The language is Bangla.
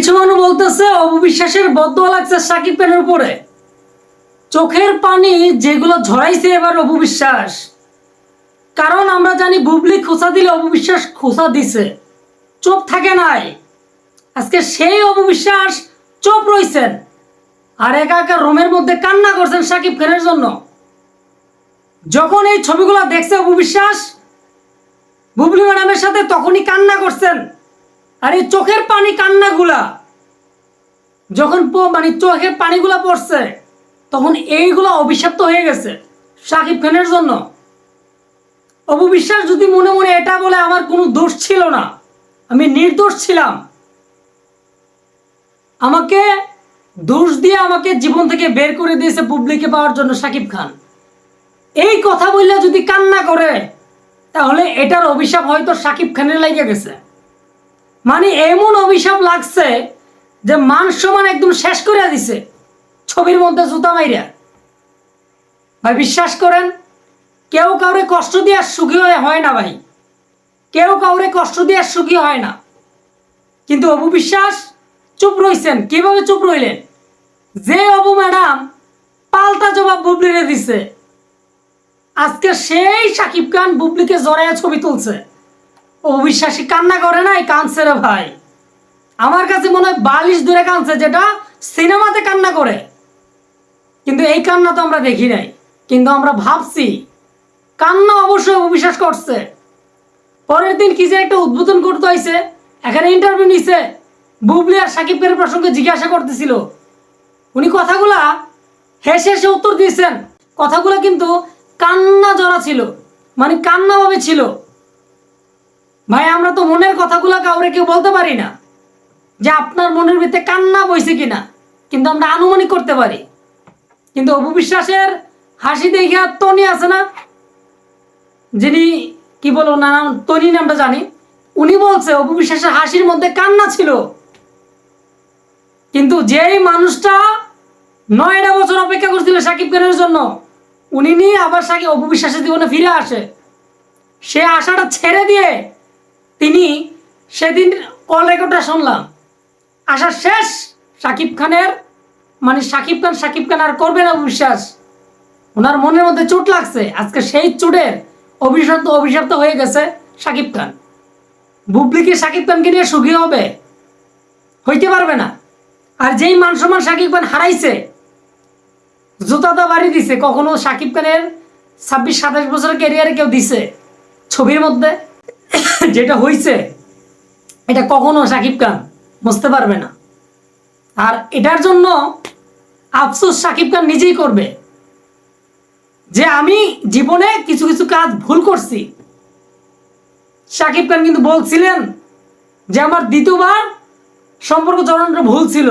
কিছু মানুষ বলতেছে, অবিশ্বাসের বদয়া লাগছে সাকিব খানের উপরে। চোখের পানি যেগুলো ঝরাইছে এবার অপবিশ্বাস কারণ আমরা জানি, বুবলি খোসা দিলে অপবিশ্বাস খোসা দিছে। চোখ থাকে নাই। আজকে সেই অপবিশ্বাস চোপ রইছেন। আর একা একা রোমের মধ্যে কান্না করছেন সাকিব খানের জন্য। যখন এই ছবিগুলো দেখছে অপবিশ্বাস বুবলি ম্যাডামের সাথে তখনই কান্না করছেন। আর এই চোখের পানি কান্নাগুলা। যখন মানে চোখের পানিগুলা পড়ছে, তখন এইগুলো অভিশপ্ত হয়ে গেছে সাকিব খানের জন্য। অপবিশ্বাস যদি মনে মনে এটা বলে, আমার কোনো দোষ ছিল না। আমি নির্দোষ ছিলাম। আমাকে দোষ দিয়ে আমাকে জীবন থেকে বের করে দিয়েছে পুবলিকে পাওয়ার জন্য সাকিব খান। এই কথা বললে যদি কান্না করে, তাহলে এটার অভিশাপ হয়তো সাকিব খানের লাগে গেছে। মানে এমন অভিশাপ লাগছে যে মান সমান একদম শেষ করে দিছে। ছবির মধ্যে জুতা মাইরা। ভাই, বিশ্বাস করেন, কেউ কাউরে কষ্ট দিয়ে সুখী হয় না ভাই। কেউ কাউরে কষ্ট দিয়ে সুখী হয় না। কিন্তু অপু বিশ্বাস, চুপ রইছেন। কীভাবে চুপ রইলেন? যে অপু ম্যাডাম পাল্টা জবাব বুবলিরে দিছে। আজকে সেই সাকিব খান বুবলিকে জড়াইয়া ছবি তুলছে। অবিশ্বাসী কান্না করে নাই কানছে রে ভাই। আমার কাছে মনে হয় বালিশ দূরে কানছে যেটা সিনেমাতে কান্না করে। কিন্তু এই কান্না তো আমরা দেখি নাই। কিন্তু আমরা ভাবছি, কান্না অবশ্যই অবিশ্বাস করছে। পরের দিন কি যে একটা উদ্বোধন করতে হয়েছে, এখানে ইন্টারভিউ নিছে, বুবলি আর সাকিব খানের প্রসঙ্গে জিজ্ঞাসা করতেছিল। উনি কথাগুলা হেসে হেসে উত্তর দিয়েছেন। কথাগুলো কিন্তু কান্না জড়া ছিল মানে কান্নাভাবে ছিল। ভাই, আমরা তো মনের কথাগুলো কাউরে কেউ বলতে পারি না। যে আপনার মনের ভিতরে কান্না বইছে কিনা। কিন্তু আমরা আনুমানিক করতে পারি। কিন্তু অপু বিশ্বাসের হাসি দেখে আর তনি আছে না। যিনি, কি বলব, না তনি নামটা জানি। উনি বলছে, অপু বিশ্বাসের হাসির মধ্যে কান্না ছিল। কিন্তু যেই মানুষটা নয়টা বছর অপেক্ষা করছিল সাকিব খানের জন্য, উনি নিয়ে আবার সাকিব, অপু বিশ্বাসের জীবনে ফিরে আসে। সে আশাটা ছেড়ে দিয়ে তিনি সেদিন কল রেকর্ডটা শুনলাম। আশা শেষ সাকিব খানের মানে সাকিব খান সাকিব খান আর করবে না বিশ্বাস ওনার মনের মধ্যে চোট লাগছে। আজকে সেই চোটের অভিশপ্ত অভিশপ্ত হয়ে গেছে সাকিব খান। বুবলিকে সাকিব খানকে নিয়ে সুখী হবে? হইতে পারবে না। আর যেই মান সম্মান সাকিব খান হারাইছে, জুতা তো বাড়ি দিছে, কখনো সাকিব খানের ছাব্বিশ, সাতাশ বছরের ক্যারিয়ারে কেউ দিছে ছবির মধ্যে। যেটা হয়েছে এটা কখনো সাকিব খান বুঝতে পারবে না। আর এটার জন্য আফসোস সাকিব খান নিজেই করবে যে আমি জীবনে কিছু কিছু কাজ ভুল করছি। সাকিব খান কিন্তু বলছিলেন যে আমার দ্বিতীয়বার সম্পর্ক জড়ানোটা ভুল ছিল।